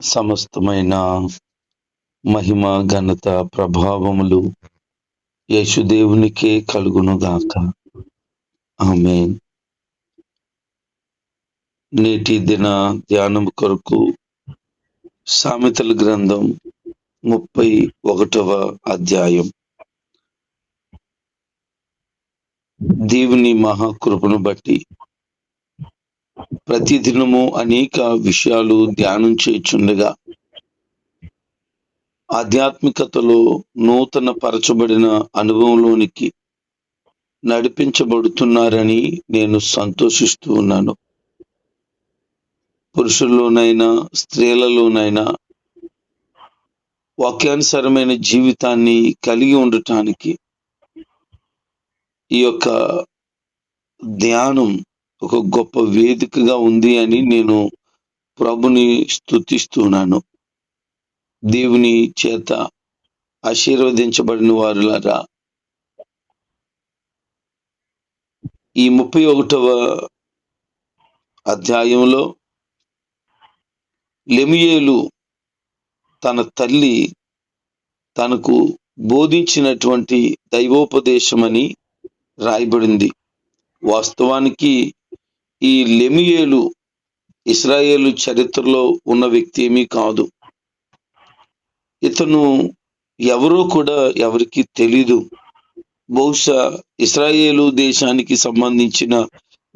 సమస్తమైన మహిమ ఘనత ప్రభావములు యేసుదేవునికే కలుగును గాక ఆమె నేటి దిన ధ్యానం కొరకు సామెతల గ్రంథం ముప్పై ఒకటవ అధ్యాయం. దేవుని మహాకృపను బట్టి ప్రతి దినము అనేక విషయాలు ధ్యానం చేయుచుండగా ఆధ్యాత్మికతలో నూతన పరచబడిన అనుభవంలోనికి నడిపించబడుతున్నారని నేను సంతోషిస్తూ ఉన్నాను. పురుషుల్లోనైనా స్త్రీలలోనైనా వాక్యానుసారమైన జీవితాన్ని కలిగి ఉండటానికి ఈ యొక్క ధ్యానం ఒక గొప్ప వేదికగా ఉంది అని నేను ప్రభుని స్తుతిస్తున్నాను. దేవుని చేత ఆశీర్వదించబడిన వారులారా ఈ ముప్పై ఒకటవ అధ్యాయంలో లెమియేలు తన తల్లి తనకు బోధించినటువంటి దైవోపదేశమని రాయబడింది. వాస్తవానికి ఈ లెమియేలు ఇస్రాయేలు చరిత్రలో ఉన్న వ్యక్తి ఏమీ కాదు. ఇతను ఎవరో కూడా ఎవరికి తెలీదు. బహుశా ఇస్రాయేలు దేశానికి సంబంధించిన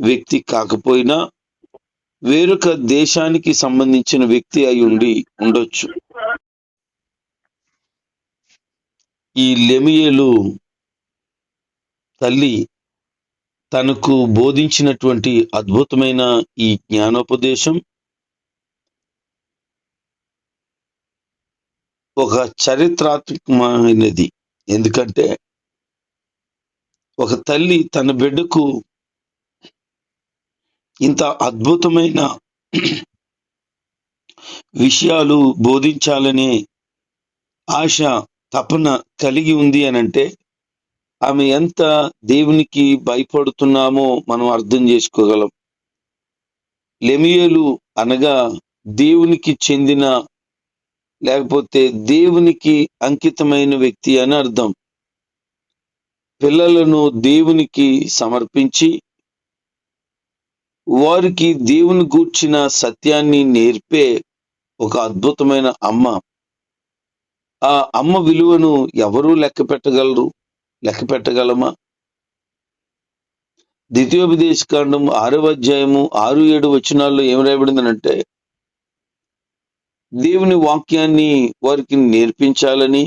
వ్యక్తి కాకపోయినా వేరొక దేశానికి సంబంధించిన వ్యక్తి అయి ఉండి ఉండొచ్చు. ఈ లెమియేలు తల్లి తనకు బోధించినటువంటి అద్భుతమైన ఈ జ్ఞానోపదేశం ఒక చరిత్రాత్మకమైనది. ఎందుకంటే ఒక తల్లి తన బిడ్డకు ఇంత అద్భుతమైన విషయాలు బోధించాలనే ఆశ తపన కలిగి ఉంది అని అంటే ఆమె ఎంత దేవునికి భయపడుతున్నామో మనం అర్థం చేసుకోగలం. లెమియలు అనగా దేవునికి చెందిన లేకపోతే దేవునికి అంకితమైన వ్యక్తి అని అర్థం. పిల్లలను దేవునికి సమర్పించి వారికి దేవుని గూర్చిన సత్యాన్ని నేర్పే ఒక అద్భుతమైన అమ్మ. ఆ అమ్మ విలువను ఎవరూ లెక్క పెట్టగలరు లెక్క పెట్టగలమా? ద్వితీయోపదేశ కాండం ఆరవ అధ్యాయము ఆరు ఏడు వచనాల్లో ఏం రాయబడిందనంటే దేవుని వాక్యాన్ని వారికి నేర్పించాలని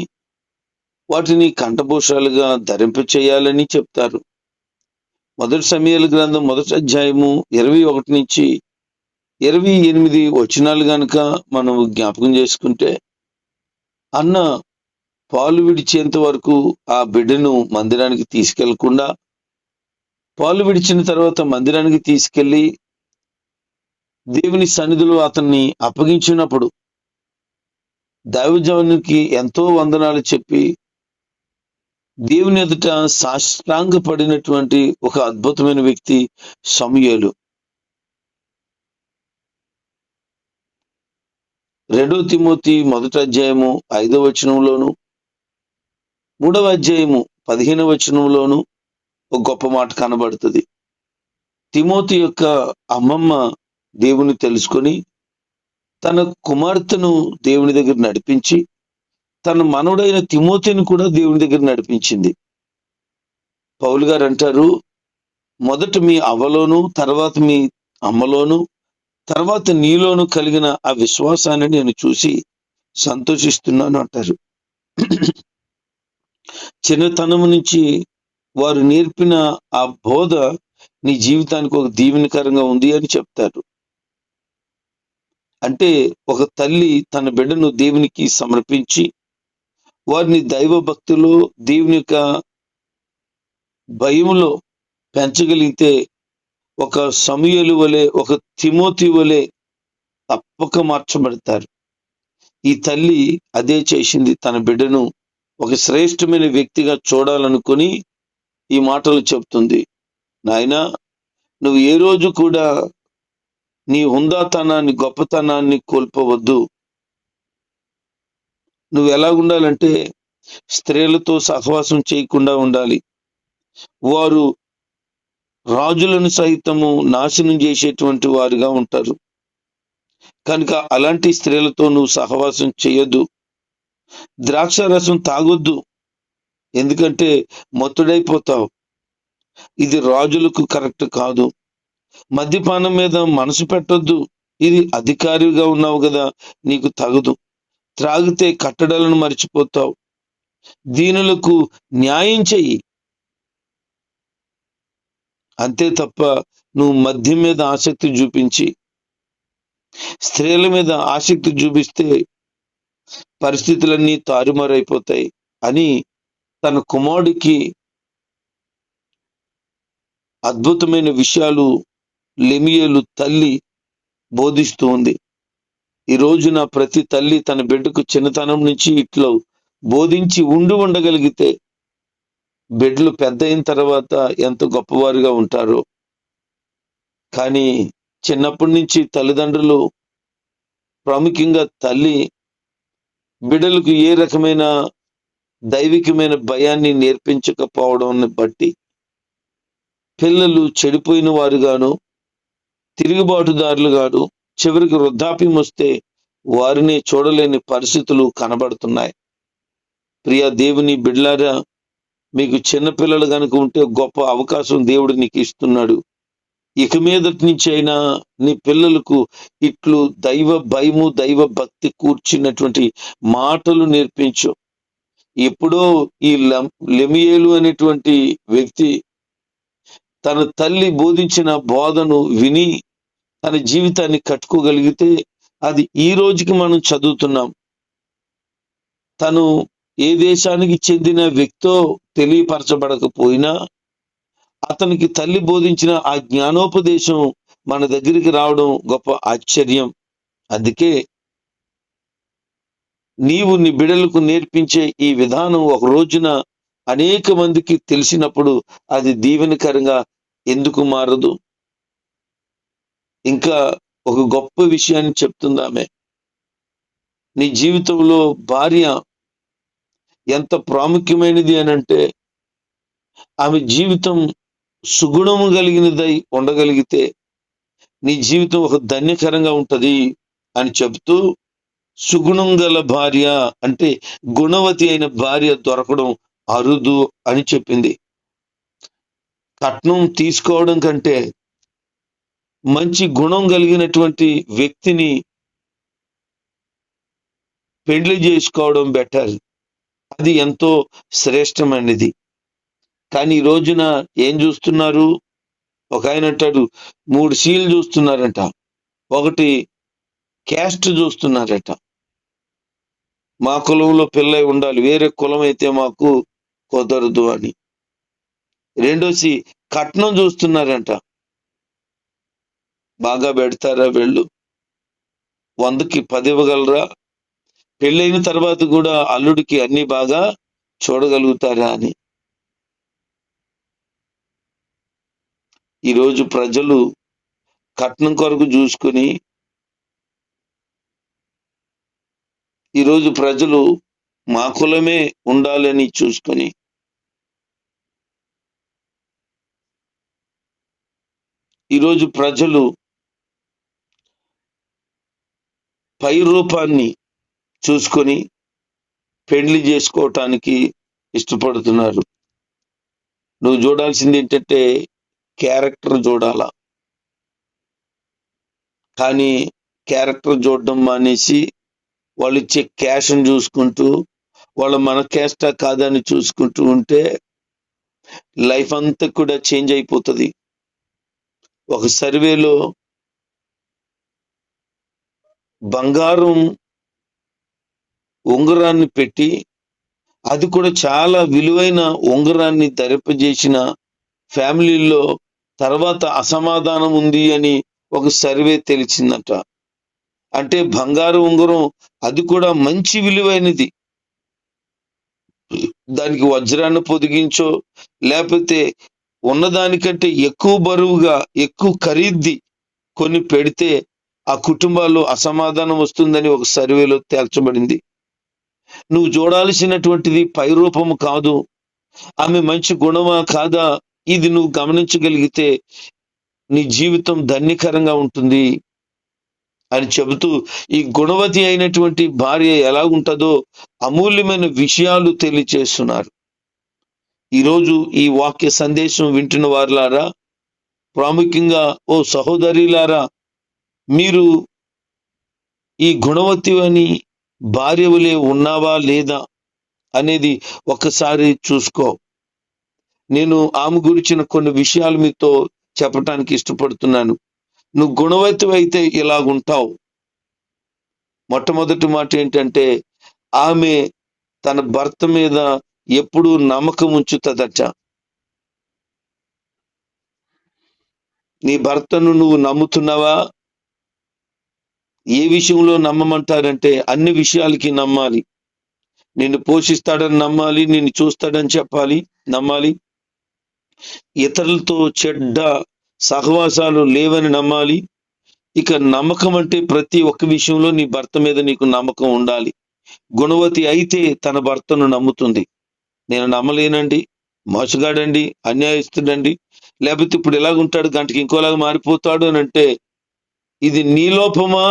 వాటిని కంఠభూషాలుగా ధరింప చేయాలని చెప్తారు. మొదటి సమయాల గ్రంథం మొదటి అధ్యాయము ఇరవై ఒకటి నుంచి ఇరవై ఎనిమిది వచనాలు గనుక మనం జ్ఞాపకం చేసుకుంటే అన్న పాలు విడిచేంత వరకు ఆ బిడ్డను మందిరానికి తీసుకెళ్ళకుండా పాలు విడిచిన తర్వాత మందిరానికి తీసుకెళ్ళి దేవుని సన్నిధిలో అతన్ని అప్పగించినప్పుడు దైవజవానికి ఎంతో వందనాలు చెప్పి దేవుని ఎదుట సాష్టాంగ పడినటువంటి ఒక అద్భుతమైన వ్యక్తి సమయలు. రెండో తిమోతి మొదటి అధ్యాయము ఐదో వచనంలోను మూడవ అధ్యాయము పదిహేను వచనంలోనూ ఒక గొప్ప మాట కనబడుతుంది. తిమోతి యొక్క అమ్మమ్మ దేవుని తెలుసుకొని తన కుమార్తెను దేవుని దగ్గర నడిపించి తన మనవుడైన తిమోతిని కూడా దేవుని దగ్గర నడిపించింది. పౌలు గారు అంటారు మొదట మీ అవ్వలోను తర్వాత మీ అమ్మలోను తర్వాత నీలోను కలిగిన ఆ విశ్వాసాన్ని నేను చూసి సంతోషిస్తున్నాను అంటారు. చిన్నతనం నుంచి వారు నేర్పిన ఆ బోధ నీ జీవితానికి ఒక దీవెనకరంగా ఉంది అని చెప్తారు. అంటే ఒక తల్లి తన బిడ్డను దేవునికి సమర్పించి వారిని దైవ భక్తులు దేవుని యొక్క భయములో పెంచగలిగితే ఒక సమయలు వలె ఒక తిమోతి వలె తప్పక మార్చబడతారు. ఈ తల్లి అదే చేసింది తన బిడ్డను ఒక శ్రేష్టమైన వ్యక్తిగా చూడాలనుకుని ఈ మాటలు చెప్తుంది. నాయన నువ్వు ఏ రోజు కూడా నీ హుందాతనాన్ని గొప్పతనాన్ని కోల్పోవద్దు. నువ్వు ఎలా ఉండాలంటే స్త్రీలతో సహవాసం చేయకుండా ఉండాలి. వారు రాజులను సైతము నాశనం చేసేటువంటి వారుగా ఉంటారు. కనుక అలాంటి స్త్రీలతో నువ్వు సహవాసం చేయొద్దు. ద్రాక్ష రసం తాగొద్దు. ఎందుకంటే మొత్తుడైపోతావు. ఇది రాజులకు కరెక్ట్ కాదు. మద్యపానం మీద మనసు పెట్టొద్దు. ఇది అధికారిగా ఉన్నావు కదా నీకు తగదు. త్రాగితే కట్టడలను మర్చిపోతావు. దీనులకు న్యాయం చెయ్యి. అంతే తప్ప నువ్వు మద్యం మీద ఆసక్తి చూపించి స్త్రీల మీద ఆసక్తి చూపిస్తే పరిస్థితులన్నీ తారుమారైపోతాయి అని తన కుమారుడికి అద్భుతమైన విషయాలు లెమియలు తల్లి బోధిస్తూ ఉంది. ఈ రోజున ప్రతి తల్లి తన బిడ్డకు చిన్నతనం నుంచి ఇట్లో బోధించి ఉండి ఉండగలిగితే బిడ్డలు పెద్ద అయిన తర్వాత ఎంత గొప్పవారుగా ఉంటారో. కానీ చిన్నప్పటి నుంచి తల్లిదండ్రులు ప్రాముఖ్యంగా తల్లి బిడ్డలకు ఏ రకమైన దైవికమైన భయాన్ని నేర్పించకపోవడం బట్టి పిల్లలు చెడిపోయిన వారుగాను తిరుగుబాటుదారులుగాను చివరికి వృద్ధాప్యం వస్తే వారిని చూడలేని పరిస్థితులు కనబడుతున్నాయి. ప్రియా దేవుని బిడ్లారా మీకు చిన్నపిల్లలు కనుక ఉంటే గొప్ప అవకాశం దేవుడు నీకు ఇస్తున్నాడు. ఇక మీదటి నుంచి అయినా నీ పిల్లలకు ఇట్లు దైవ భయము దైవ భక్తి కూర్చున్నటువంటి మాటలు నేర్పించు. ఎప్పుడో ఈ లెమియేలు అనేటువంటి వ్యక్తి తన తల్లి బోధించిన బోధను విని తన జీవితాన్ని కట్టుకోగలిగితే అది ఈ రోజుకి మనం చదువుతున్నాం. తను ఏ దేశానికి చెందిన వ్యక్తో తెలియపరచబడకపోయినా అతనికి తల్లి బోధించిన ఆ జ్ఞానోపదేశం మన దగ్గరికి రావడం గొప్ప ఆశ్చర్యం. అందుకే నీవు నీ బిడలకు నేర్పించే ఈ విధానం ఒక రోజున అనేక మందికి తెలిసినప్పుడు అది దీవెనకరంగా ఎందుకు మారదు? ఇంకా ఒక గొప్ప విషయాన్ని చెప్తుందామె. నీ జీవితంలో భార్య ఎంత ప్రాముఖ్యమైనది అని అంటే ఆమె జీవితం సుగుణము కలిగినదై ఉండగలిగితే నీ జీవితం ఒక ధన్యకరంగా ఉంటుంది అని చెబుతూ సుగుణం గల భార్య అంటే గుణవతి అయిన భార్య దొరకడం అరుదు అని చెప్పింది. కట్నం తీసుకోవడం కంటే మంచి గుణం కలిగినటువంటి వ్యక్తిని పెండ్లి చేసుకోవడం బెటర్. అది ఎంతో శ్రేష్టమైనది. కానీ ఈ రోజున ఏం చూస్తున్నారు? ఒక ఆయన అంటాడు మూడు సీలు చూస్తున్నారంట. ఒకటి క్యాస్ట్ చూస్తున్నారట. మా కులంలో పిల్ల ఉండాలి వేరే కులం అయితే మాకు కుదరదు అని. రెండోసి కట్నం చూస్తున్నారంట. బాగా పెడతారా వెళ్ళు? వందకి పది ఇవ్వగలరా? పెళ్ళైన తర్వాత కూడా అల్లుడికి అన్ని బాగా చూడగలుగుతారా అని. ఈరోజు ప్రజలు కట్నం కొరకు చూసుకొని ఈరోజు ప్రజలు మా కులమే ఉండాలని చూసుకొని ఈరోజు ప్రజలు పై రూపాన్ని చూసుకొని పెళ్ళి చేసుకోవటానికి ఇష్టపడుతున్నారు. నువ్వు చూడాల్సింది ఏంటంటే క్యారెక్టర్ చూడాలా? కానీ క్యారెక్టర్ చూడడం మానేసి వాళ్ళు ఇచ్చే క్యాష్ని చూసుకుంటూ వాళ్ళు మన క్యాస్టా కాదని చూసుకుంటూ ఉంటే లైఫ్ అంతా కూడా చేంజ్ అయిపోతుంది. ఒక సర్వేలో బంగారం ఉంగరాన్ని పెట్టి అది కూడా చాలా విలువైన ఉంగరాన్ని ధరింపజేసిన ఫ్యామిలీల్లో తర్వాత అసమాధానం ఉంది అని ఒక సర్వే తెలిసిందట. అంటే బంగారు ఉంగరం అది కూడా మంచి విలువైనది. దానికి వజ్రాన్ని పొదిగించో లేకపోతే ఉన్నదానికంటే ఎక్కువ బరువుగా ఎక్కువ ఖరీద్ది కొన్ని పెడితే ఆ కుటుంబాల్లో అసమాధానం వస్తుందని ఒక సర్వేలో తేల్చబడింది. నువ్వు చూడాల్సినటువంటిది పై రూపము కాదు. ఆమె మంచి గుణమా కాదా? ఇది నువ్వు గమనించగలిగితే నీ జీవితం ధన్యకరంగా ఉంటుంది అని చెబుతూ ఈ గుణవతి అయినటువంటి భార్య ఎలా ఉంటుందో అమూల్యమైన విషయాలు తెలియచేస్తున్నారు. ఈరోజు ఈ వాక్య సందేశం వింటున్న వారులారా ప్రాముఖ్యంగా ఓ సహోదరిలారా మీరు ఈ గుణవతి అని భార్యవులే ఉన్నావా లేదా అనేది ఒకసారి చూసుకో. నేను ఆమె గురించిన కొన్ని విషయాలు మీతో చెప్పటానికి ఇష్టపడుతున్నాను. నువ్వు గుణవతి అయితే ఇలాగుంటావు. మొట్టమొదటి మాట ఏంటంటే ఆమె తన భర్త మీద ఎప్పుడు నమ్మకం ఉంచుతుందట. నీ భర్తను నువ్వు నమ్ముతున్నావా? ఏ విషయంలో నమ్మమంటారంటే అన్ని విషయాలకి నమ్మాలి. నిన్ను పోషిస్తాడని నమ్మాలి నిన్ను చూస్తాడని చెప్పాలి నమ్మాలి. ఇతరులతో చెడ్డ సహవాసాలు లేవని నమ్మాలి. ఇక నమ్మకం అంటే ప్రతి ఒక్క విషయంలో నీ భర్త మీద నీకు నమ్మకం ఉండాలి. గుణవతి అయితే తన భర్తను నమ్ముతుంది. నేను నమ్మలేనండి మోసగాడండి అన్యాయస్తుడండి లేకపోతే ఇప్పుడు ఎలాగుంటాడు గంటకి ఇంకోలాగా మారిపోతాడు అని అంటే ఇది నీ లోపమా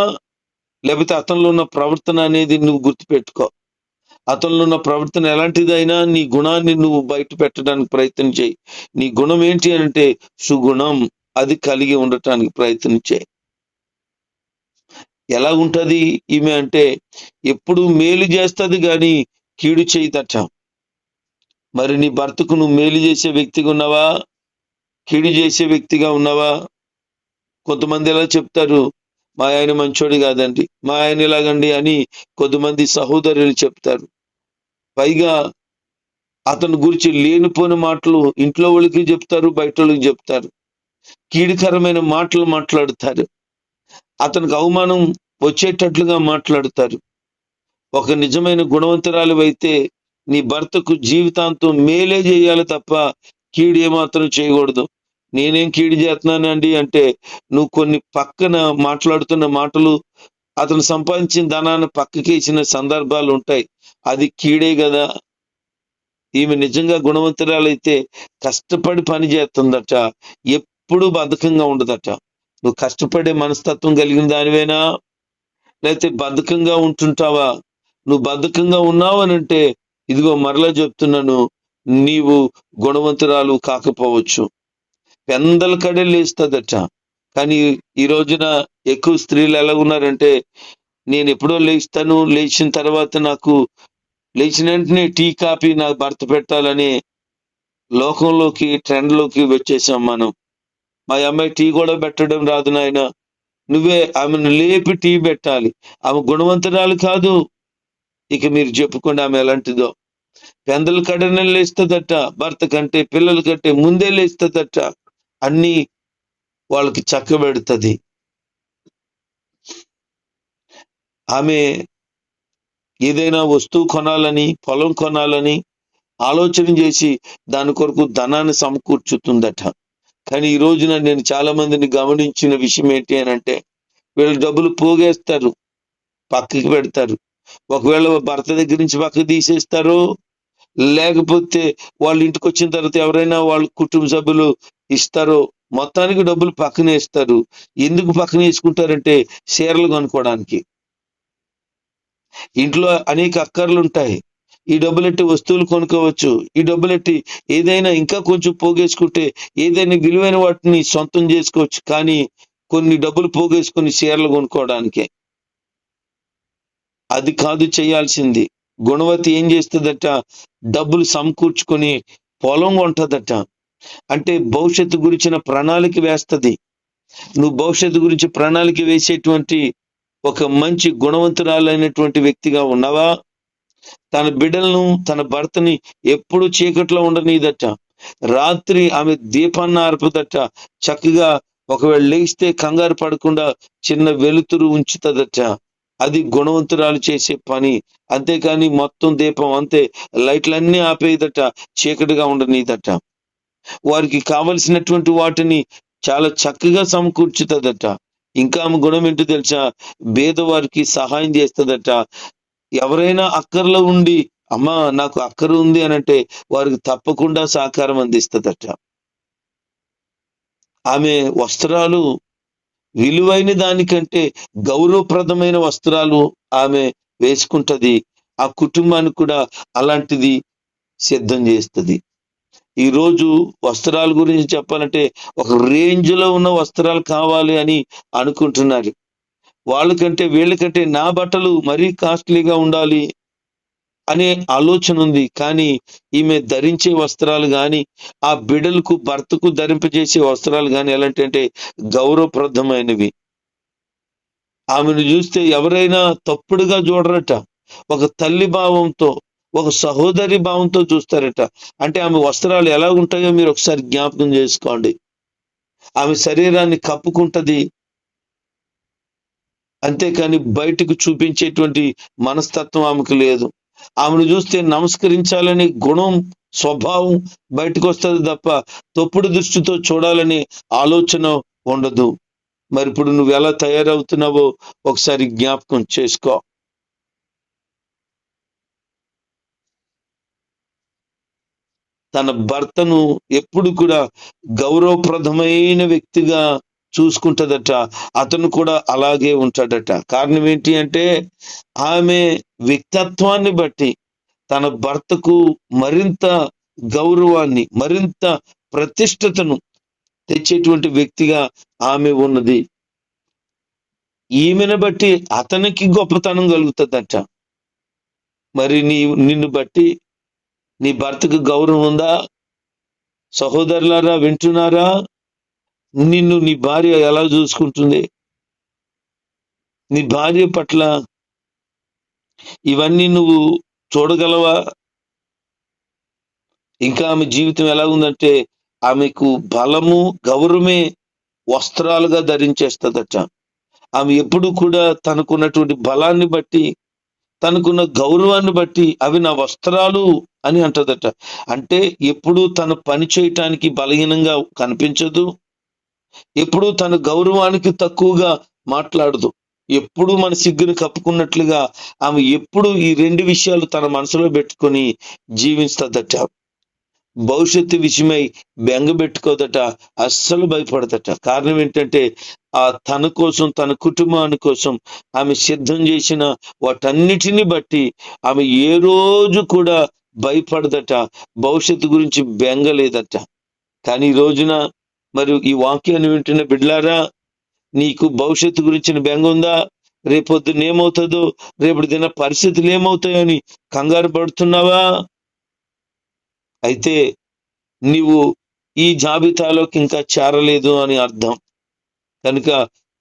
లేకపోతే అతనిలో ఉన్న ప్రవర్తన అనేది నువ్వు గుర్తుపెట్టుకో. అతనిలో ఉన్న ప్రవర్తన ఎలాంటిదైనా నీ గుణాన్ని నువ్వు బయట పెట్టడానికి ప్రయత్నం చేయి. నీ గుణం ఏంటి అంటే సుగుణం. అది కలిగి ఉండటానికి ప్రయత్నం చేయి. ఎలా ఉంటది ఈమె అంటే ఎప్పుడు మేలు చేస్తుంది కానీ కీడు చేయదట. మరి నీ భర్తకు నువ్వు మేలు చేసే వ్యక్తిగా ఉన్నావా? కీడు చేసే వ్యక్తిగా ఉన్నావా? కొంతమంది ఎలా చెప్తారు? మా ఆయన మంచోడు కాదండి. మా ఆయన ఇలాగండి అని కొద్దిమంది సహోదరులు చెప్తారు. పైగా అతని గురించి లేనిపోని మాటలు ఇంట్లో వాళ్ళకి చెప్తారు బయట వాళ్ళకి చెప్తారు. కీడికరమైన మాటలు మాట్లాడుతారు. అతనికి అవమానం వచ్చేటట్లుగా మాట్లాడుతారు. ఒక నిజమైన గుణవంతురాలు అయితే నీ భర్తకు జీవితాంతం మేలే చేయాలి తప్ప కీడు ఏమాత్రం చేయకూడదు. నేనేం కీడు చేస్తున్నానండి అంటే నువ్వు కొన్ని పక్కన మాట్లాడుతున్న మాటలు అతను సంపాదించిన ధనాన్ని పక్కకి ఇచ్చిన సందర్భాలు ఉంటాయి. అది కీడే కదా. ఈమె నిజంగా గుణవంతురాలైతే కష్టపడి పని చేస్తుందట. ఎప్పుడు బద్ధకంగా ఉండదట. నువ్వు కష్టపడే మనస్తత్వం కలిగిన దానివేనా? లేకపోతే బద్ధకంగా ఉంటుంటావా? నువ్వు బద్ధకంగా ఉన్నావనంటే అని అంటే ఇదిగో మరలా చెప్తున్నాను నీవు గుణవంతురాలు కాకపోవచ్చు. పెందల కడే లేస్తుందట కానీ ఈ రోజున ఎక్కువ స్త్రీలు ఎలా ఉన్నారంటే నేను ఎప్పుడో లేస్తాను లేచిన తర్వాత నాకు లేచిన వెంటనే టీ కాఫీ నాకు భర్త పెట్టాలని లోకంలోకి ట్రెండ్లోకి వచ్చేసాం మనం. మా అమ్మాయి టీ కూడా పెట్టడం రాదు నాయన. నువ్వే ఆమెను లేపి టీ పెట్టాలి. ఆమె గుణవంతురాలు కాదు. ఇక మీరు చెప్పుకోండి ఆమె ఎలాంటిదో. పెందల కడనే లేస్తుందట భర్త కంటే పిల్లల కంటే ముందే లేస్తుందట. అన్ని వాళ్ళకి చక్కబెడుతుంది. ఆమె ఏదైనా వస్తువు కొనాలని పొలం కొనాలని ఆలోచన చేసి దాని కొరకు ధనాన్ని సమకూర్చుతుందట. కానీ ఈ రోజున నేను చాలా మందిని గమనించిన విషయం ఏంటి అని అంటే వీళ్ళు డబ్బులు పోగేస్తారు పక్కకి పెడతారు. ఒకవేళ భర్త దగ్గర నుంచి పక్కకి తీసేస్తారు లేకపోతే వాళ్ళ ఇంటికి వచ్చిన తర్వాత ఎవరైనా వాళ్ళ కుటుంబ సభ్యులు ఇస్తారో. మొత్తానికి డబ్బులు పక్కన వేస్తారు ఎందుకు పక్కన వేసుకుంటారంటే చీరలు కొనుక్కోవడానికి ఇంట్లో అనేక అక్కర్లు ఉంటాయి. ఈ డబ్బులెట్టి వస్తువులు కొనుక్కోవచ్చు. ఈ డబ్బులెట్టి ఏదైనా ఇంకా కొంచెం పోగేసుకుంటే ఏదైనా విలువైన వాటిని సొంతం చేసుకోవచ్చు. కానీ కొన్ని డబ్బులు పోగేసుకుని చీరలు కొనుక్కోవడానికే. అది కాదు చేయాల్సింది. గుణవతి ఏం చేస్తుందట? డబ్బులు సమకూర్చుకొని పొలం కొంటదట. అంటే భవిష్యత్తు గురించిన ప్రణాళిక వేస్తుంది. నువ్వు భవిష్యత్తు గురించి ప్రణాళిక వేసేటువంటి ఒక మంచి గుణవంతురాలైనటువంటి వ్యక్తిగా ఉన్నావా? తన బిడ్డలను తన భర్తని ఎప్పుడు చీకట్లో ఉండనీదట రాత్రి ఆమె దీపాన్ని ఆర్పుదట. చక్కగా ఒకవేళ లేస్తే కంగారు పడకుండా చిన్న వెలుతురు ఉంచుతుందట. అది గుణవంతురాలు చేసే పని. అంతేకాని మొత్తం దీపం అంతే. లైట్లన్నీ ఆపేదట చీకటిగా ఉండనీదట వారికి కావలసినటువంటి వాటిని చాలా చక్కగా సమకూర్చుతుందట. ఇంకా ఆమె గుణం ఏంటో తెలుసా? బేదవారికి సహాయం చేస్తుందట. ఎవరైనా అక్కర్లో ఉండి అమ్మా నాకు అక్కర ఉంది అని అంటే వారికి తప్పకుండా సహకారం అందిస్తుందట. ఆమె వస్త్రాలు విలువైన దానికంటే గౌరవప్రదమైన వస్త్రాలు ఆమె వేసుకుంటది. ఆ కుటుంబానికి కూడా అలాంటిది సిద్ధం చేస్తుంది. ఈ రోజు వస్త్రాల గురించి చెప్పాలంటే ఒక రేంజ్లో ఉన్న వస్త్రాలు కావాలి అని అనుకుంటున్నారు వాళ్ళకంటే వీళ్ళకంటే నా బట్టలు మరీ కాస్ట్లీగా ఉండాలి అనే ఆలోచన ఉంది. కానీ ఈమె ధరించే వస్త్రాలు కానీ ఆ బిడలకు భర్తకు ధరింపజేసే వస్త్రాలు కానీ ఎలాంటి అంటే గౌరవప్రదమైనవి. ఆమెను చూస్తే ఎవరైనా తప్పుడుగా చూడరట. ఒక తల్లి భావంతో ఒక సహోదరి భావంతో చూస్తారట. అంటే ఆమె వస్త్రాలు ఎలా ఉంటాయో మీరు ఒకసారి జ్ఞాపకం చేసుకోండి. ఆమె శరీరాన్ని కప్పుకుంటది. అంతేకాని బయటకు చూపించేటువంటి మనస్తత్వం ఆమెకు లేదు. ఆమెను చూస్తే నమస్కరించాలని గుణం స్వభావం బయటకు వస్తుంది తప్ప తప్పుడు దృష్టితో చూడాలని ఆలోచన ఉండదు. మరి ఇప్పుడు నువ్వు ఎలా తయారవుతున్నావో ఒకసారి జ్ఞాపకం చేసుకో. తన భర్తను ఎప్పుడు కూడా గౌరవప్రదమైన వ్యక్తిగా చూసుకుంటుందట. అతను కూడా అలాగే ఉంటాడట. కారణం ఏంటి అంటే ఆమె వ్యక్తిత్వాన్ని బట్టి తన భర్తకు మరింత గౌరవాన్ని మరింత ప్రతిష్టతను తెచ్చేటువంటి వ్యక్తిగా ఆమె ఉన్నది. ఈమెను బట్టి అతనికి గొప్పతనం కలుగుతుందట. మరి నీ నిన్ను బట్టి నీ భర్తకు గౌరవం ఉందా? సహోదరులారా వింటున్నారా? నిన్ను నీ భార్య ఎలా చూసుకుంటుంది? నీ భార్య పట్ల ఇవన్నీ నువ్వు చూడగలవా? ఇంకా ఆమె జీవితం ఎలా ఉందంటే ఆమెకు బలము గౌరవమే వస్త్రాలుగా ధరించేస్తుందట. ఆమె ఎప్పుడు కూడా తనకున్నటువంటి బలాన్ని బట్టి తనకున్న గౌరవాన్ని బట్టి అవి నా వస్త్రాలు అని అంటదట. అంటే ఎప్పుడు తను పని చేయటానికి బలహీనంగా కనిపించదు. ఎప్పుడు తన గౌరవానికి తక్కువగా మాట్లాడదు. ఎప్పుడు మన సిగ్గును కప్పుకున్నట్లుగా ఆమె ఎప్పుడు ఈ రెండు విషయాలు తన మనసులో పెట్టుకొని జీవిస్తుందట. భవిష్యత్తు విషయమై బెంగ పెట్టుకోదట అస్సలు భయపడదట. కారణం ఏంటంటే ఆ తన కోసం తన కుటుంబాని కోసం ఆమె సిద్ధం చేసిన వాటన్నిటిని బట్టి ఆమె ఏ రోజు కూడా భయపడదట భవిష్యత్తు గురించి బెంగలేదట. కానీ ఈ రోజున మరి ఈ వాక్యాన్ని వింటున్న బిడ్లారా నీకు భవిష్యత్తు గురించిన బెంగ ఉందా? రేపొద్దున ఏమవుతుందో రేపటి దిన పరిస్థితులు ఏమవుతాయని కంగారు పడుతున్నావా? అయితే నీవు ఈ జాబితాలోకి ఇంకా చేరలేదు అని అర్థం. కనుక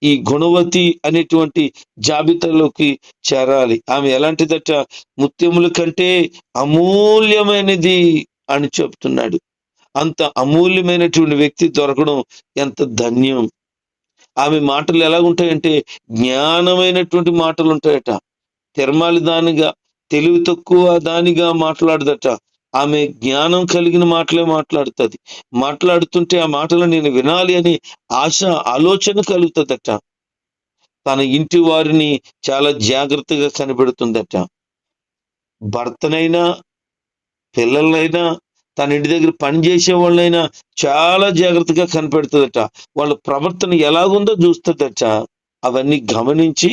ఈ గుణవతి అనేటువంటి జాబితాలోకి చేరాలి. ఆమె ఎలాంటిదట? ముత్యముల కంటే అమూల్యమైనది అని చెప్తున్నాడు. అంత అమూల్యమైనటువంటి వ్యక్తి దొరకడం ఎంత ధన్యం. ఆమె మాటలు ఎలా ఉంటాయంటే జ్ఞానమైనటువంటి మాటలు ఉంటాయట తిరమాలి దానిగా తెలివి తక్కువ దానిగా మాట్లాడదట. ఆమె జ్ఞానం కలిగిన మాటలే మాట్లాడుతుంది. మాట్లాడుతుంటే ఆ మాటలు నేను వినాలి అని ఆశ ఆలోచన కలుగుతుందట. తన ఇంటి వారిని చాలా జాగ్రత్తగా కనిపెడుతుందట. భర్తనైనా పిల్లలైనా తన ఇంటి దగ్గర పని చేసే వాళ్ళైనా చాలా జాగ్రత్తగా కనిపెడుతుందట. వాళ్ళ ప్రవర్తన ఎలాగుందో చూస్తుందట. అవన్నీ గమనించి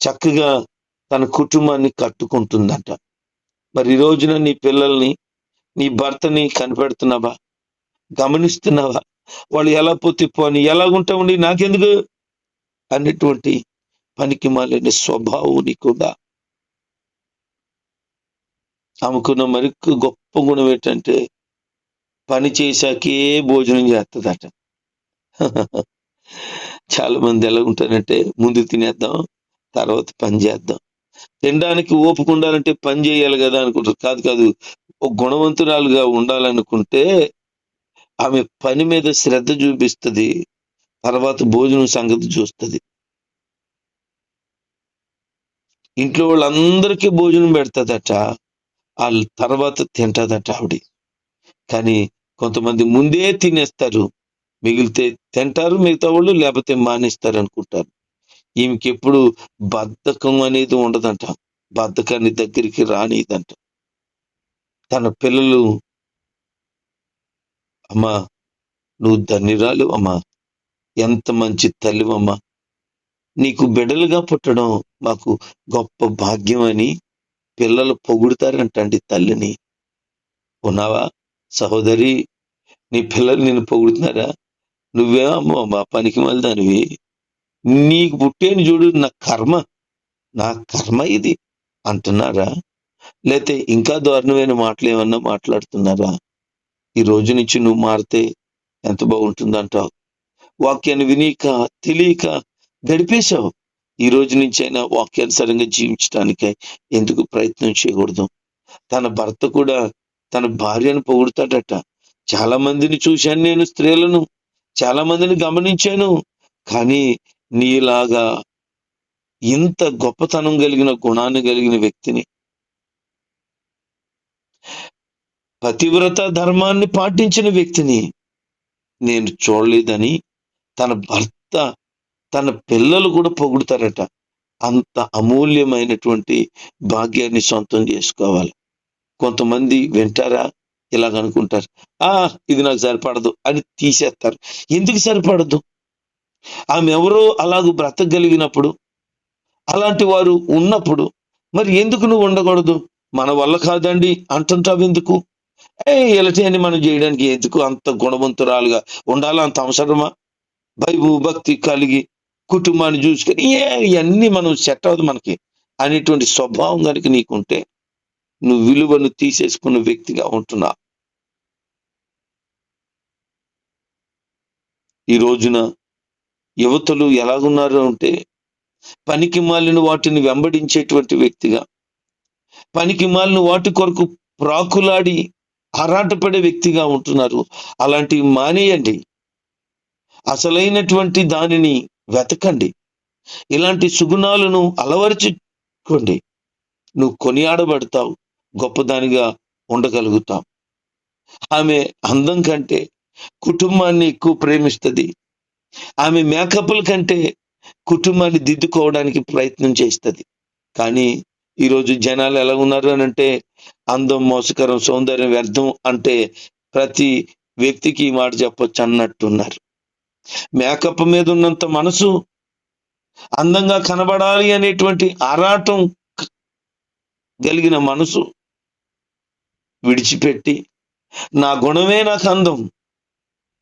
చక్కగా తన కుటుంబాన్ని కట్టుకుంటుందట. మరి ఈ రోజున నీ పిల్లల్ని నీ భర్తని కనిపెడుతున్నావా? గమనిస్తున్నావా? వాళ్ళు ఎలా పోతే అని ఎలాగుంటా ఉండి నాకెందుకు? అనేటువంటి పనికి మాలిన స్వభావం నీకుందా? ఆమెకున్న మరి గొప్ప గుణం ఏంటంటే పని చేశాకే భోజనం చేస్తుందట. చాలా మంది ఎలా ఉంటారంటే ముందు తినేద్దాం తర్వాత పని చేద్దాం. తినడానికి ఓపిక ఉండాలంటే పని చేయాలి కదా అనుకుంటారు. కాదు కాదు. ఒక గుణవంతురాలుగా ఉండాలనుకుంటే ఆమె పని మీద శ్రద్ధ చూపిస్తుంది తర్వాత భోజనం సంగతి చూస్తుంది. ఇంట్లో వాళ్ళందరికీ భోజనం పెడతాదట వాళ్ళ తర్వాత తింటదట ఆవిడ. కానీ కొంతమంది ముందే తినేస్తారు. మిగిలితే తింటారు మిగతా వాళ్ళు లేకపోతే మానేస్తారు అనుకుంటారు ఈమెకి ఎప్పుడు బద్ధకం అనేది ఉండదంట. బద్ధకాన్ని దగ్గరికి రానిదంట తన పిల్లలు అమ్మా నువ్వు ధన్యురాలు అమ్మా. ఎంత మంచి తల్లివమ్మా నీకు బిడలుగా పుట్టడం మాకు గొప్ప భాగ్యం అని పిల్లలు పొగుడుతారంటండి తల్లిని. ఉన్నావా? సహోదరి నీ పిల్లలు నేను పొగుడుతున్నారా? నువ్వే అమ్మో మా పనికి మళ్ళీ దానివి నీకు పుట్టేని చూడు నా కర్మ నా కర్మ ఇది అంటున్నారా? లేతే ఇంకా దారుణమైన మాటలు ఏమన్నా మాట్లాడుతున్నారా? ఈ రోజు నుంచి నువ్వు మారితే ఎంత బాగుంటుందంటావు? వాక్యాన్ని వినీక తెలియక గడిపేశావు. ఈ రోజు నుంచి అయినా వాక్యానుసారంగా జీవించడానికే ఎందుకు ప్రయత్నం చేయకూడదు? తన భర్త కూడా తన భార్యను పొగుడుతాడట. చాలా మందిని చూశాను నేను స్త్రీలను. చాలా మందిని గమనించాను. కానీ నీలాగా ఇంత గొప్పతనం కలిగిన గుణాన్ని కలిగిన వ్యక్తిని పతివ్రత ధర్మాన్ని పాటించిన వ్యక్తిని నేను చూడలేదని తన భర్త తన పిల్లలు కూడా పొగుడుతారట. అంత అమూల్యమైనటువంటి భాగ్యాన్ని సొంతం చేసుకోవాలి. కొంతమంది వింటారా? ఇలాగనుకుంటారు. ఆ ఇది నాకు సరిపడదు అని తీసేస్తారు. ఎందుకు సరిపడదు? ఆమె ఎవరో అలాగూ బ్రతకగలిగినప్పుడు అలాంటి వారు ఉన్నప్పుడు మరి ఎందుకు నువ్వు ఉండకూడదు? మన వల్ల కాదండి. అంటుంటావెందుకు? ఏ ఇలాంటి అని మనం చేయడానికి ఎందుకు అంత గుణవంతురాలుగా ఉండాలా? అంత అవసరమా? భయము భక్తి కలిగి కుటుంబాన్ని చూసుకొని ఏ ఇవన్నీ మనం సెట్ అవ్వదు మనకి అనేటువంటి స్వభావం కనుక నీకుంటే నువ్వు విలువను తీసేసుకున్న వ్యక్తిగా ఉంటున్నా. ఈ రోజున యువతలు ఎలాగున్నారు అంటే పనికి మాలిన వాటిని వెంబడించేటువంటి వ్యక్తిగా పనికి మాలిన వాటి కొరకు ప్రాకులాడి ఆరాటపడే వ్యక్తిగా ఉంటున్నారు. అలాంటివి మానేయండి. అసలైనటువంటి దానిని వెతకండి. ఇలాంటి సుగుణాలను అలవరచుకోండి. నువ్వు కొనియాడబడతావు గొప్పదానిగా ఉండగలుగుతావు. ఆమె అందం కంటే కుటుంబాన్ని ఎక్కువ ప్రేమిస్తుంది. ఆమె మేకప్ల కంటే కుటుంబాన్ని దిద్దుకోవడానికి ప్రయత్నం చేస్తుంది. కానీ ఈరోజు జనాలు ఎలా ఉన్నారు అని అంటే అందం మోసకరం సౌందర్యం వ్యర్థం అంటే ప్రతి వ్యక్తికి ఈ మాట చెప్పొచ్చు అన్నట్టున్నారు. మేకప్ మీద ఉన్నంత మనసు అందంగా కనబడాలి అనేటువంటి ఆరాటం కలిగిన మనసు విడిచిపెట్టి నా గుణమే నాకు అందం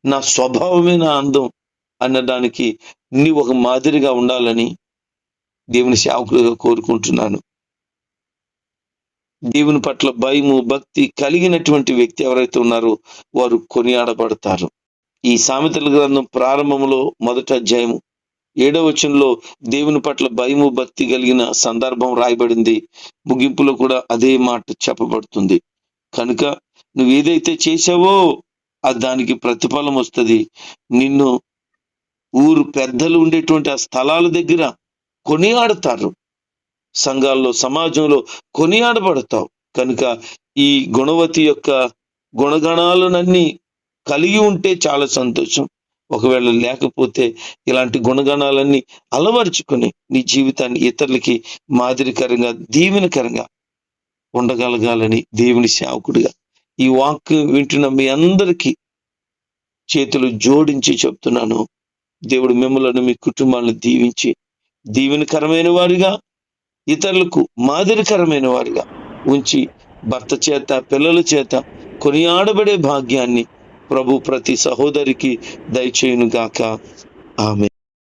నా స్వభావమే నా అందం అన్నదానికి నీ ఒక మాదిరిగా ఉండాలని దేవుని సేవకులుగా కోరుకుంటున్నాను. దేవుని పట్ల భయము భక్తి కలిగినటువంటి వ్యక్తి ఎవరైతే ఉన్నారో వారు కొనియాడబడతారు. ఈ సామెతల గ్రంథం ప్రారంభంలో మొదట అధ్యాయము ఏడవ వచనంలో దేవుని పట్ల భయము భక్తి కలిగిన సందర్భం రాయబడింది. ముగింపులో కూడా అదే మాట చెప్పబడుతుంది. కనుక నువ్వు ఏదైతే చేసావో అది దానికి ప్రతిఫలం వస్తుంది. నిన్ను ఊరు పెద్దలు ఉండేటువంటి ఆ స్థలాల దగ్గర కొనియాడతారు. సంఘాల్లో సమాజంలో కొనియాడబడతావు. కనుక ఈ గుణవతి యొక్క గుణగణాలనన్నీ కలిగి ఉంటే చాలా సంతోషం. ఒకవేళ లేకపోతే ఇలాంటి గుణగణాలన్నీ అలవర్చుకొని నీ జీవితాన్ని ఇతరులకి మాదిరికరంగా దీవెనకరంగా ఉండగలగాలని దేవుని సేవకుడిగా ఈ వాక్ వింటున్న మీ అందరికీ చేతులు జోడించి చెప్తున్నాను. దేవుడు మిమ్మలను మీ కుటుంబాలను దీవించి దీవెనకరమైన వారిగా ఇతరులకు మాదిరికరమైన వారిగా ఉంచి భర్త చేత పిల్లల చేత కొనియాడబడే భాగ్యాన్ని ప్రభు ప్రతి సహోదరికి దయచేయునుగాక. ఆమె